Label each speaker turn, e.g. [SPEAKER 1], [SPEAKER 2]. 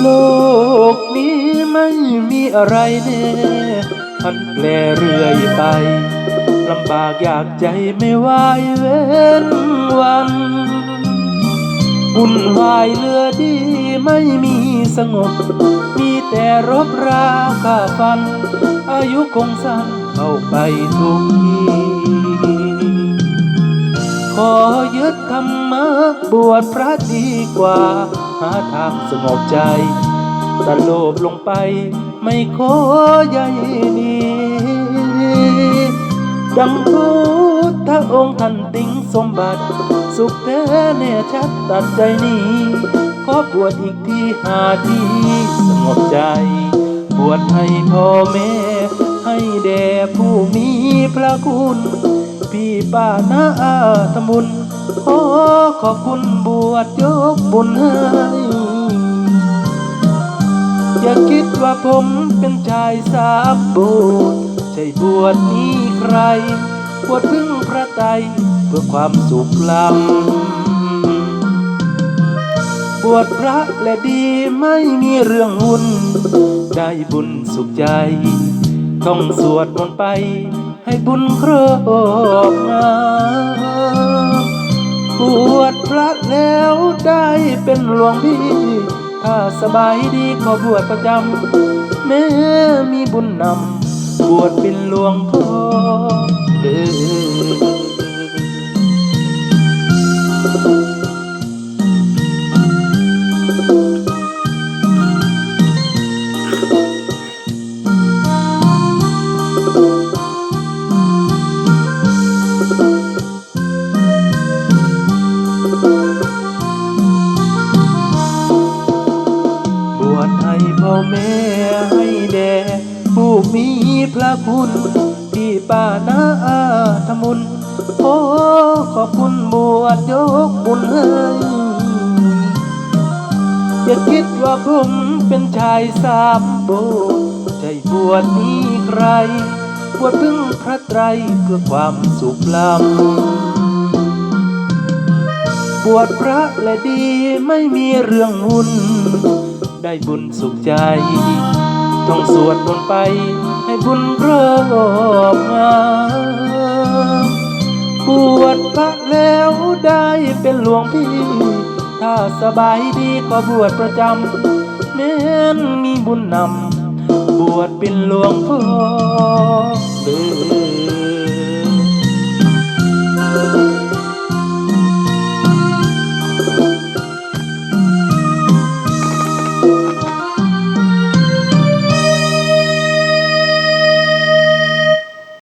[SPEAKER 1] โลกนี้ไม่มีอะไรแน่พันแปรเรื่อยไป ลำบากอยากใจไม่ไหวเว้นวันวุ่นวายเลือดีไม่มีสงบ มีแต่รบราฆ่าฟัน อายุคงสั้นเข้าไปทุกทีขอยึดธรรมะบวชพระดีกว่า หาทางสงบใจตะโลบลงไปไม่ขอใยดี ดังพุทธองค์ท่านติงสมบัติ สุขแท้แน่ชัดตัดใจนี้ ขอบวชอีกที่หาที่สงบใจ บวชให้พ่อแม่ ให้แด่ผู้มีพระคุณ พี่ป้านาอาทำบุญขอขอบคุณบวชยกบุญให้ อย่าคิดว่าผมเป็นชายสามโบสถ์ ใช่บวชนี้ใคร บวชพึ่งพระไตรเพื่อความสุขลำบวชพระและดีไม่มีเรื่องวุ่น ได้บุญสุขใจ ต้องสวดมนต์ไป ให้บุญครอบงำบวชพระแล้วได้เป็นหลวงพี่ ถ้าสบายดีขอบวชประจำแม้มีบุญนำ บวชเป็นหลวงพ่อเด้อบวชให้พ่อแม่ ผู้มีพระคุณพี่ป้านาอาทำบุญขอขอบคุณบวชยกบุญให้อย่าคิดว่าผมเป็นชายสามโบใจบวชนี้ใคร บวชพึ่งพระไตรเพื่อความสุขลำบวชพระและดีไม่มีเรื่องวุ่นได้บุญสุขใจ ต้องสวดมนต์ไป ให้บุญเรอบงำบวชพระแล้วได้เป็นหลวงพี่ ถ้าสบายดีก็บวชประจำแม้นมีบุญนำ บวชเป็นหลวงพ่อเด้อ